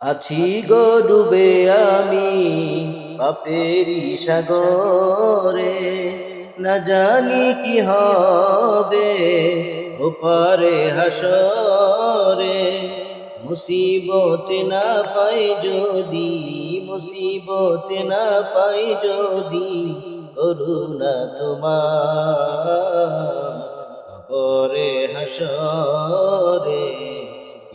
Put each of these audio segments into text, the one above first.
আছি গো ডুবে আমি পাপেরি সাগরে। না জানি কি হবে ওপারে হাসরে। মুসিবত না পাই যদি, মুসিবত না পাই যদি করুণা তোমার। কবরে হাসরে।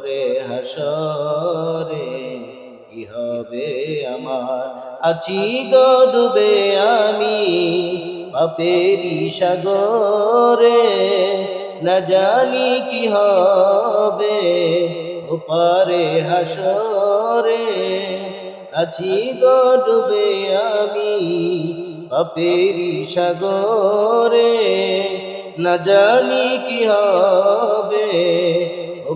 কবরে হাসরে, কি হবে আমার? আছি ডুবে আমি পাপেরি সাগরে, না জানি কি হবে ওপারে হাসরে। আছি ডুবে আমি পাপেরি সাগরে, না জানি কি হবে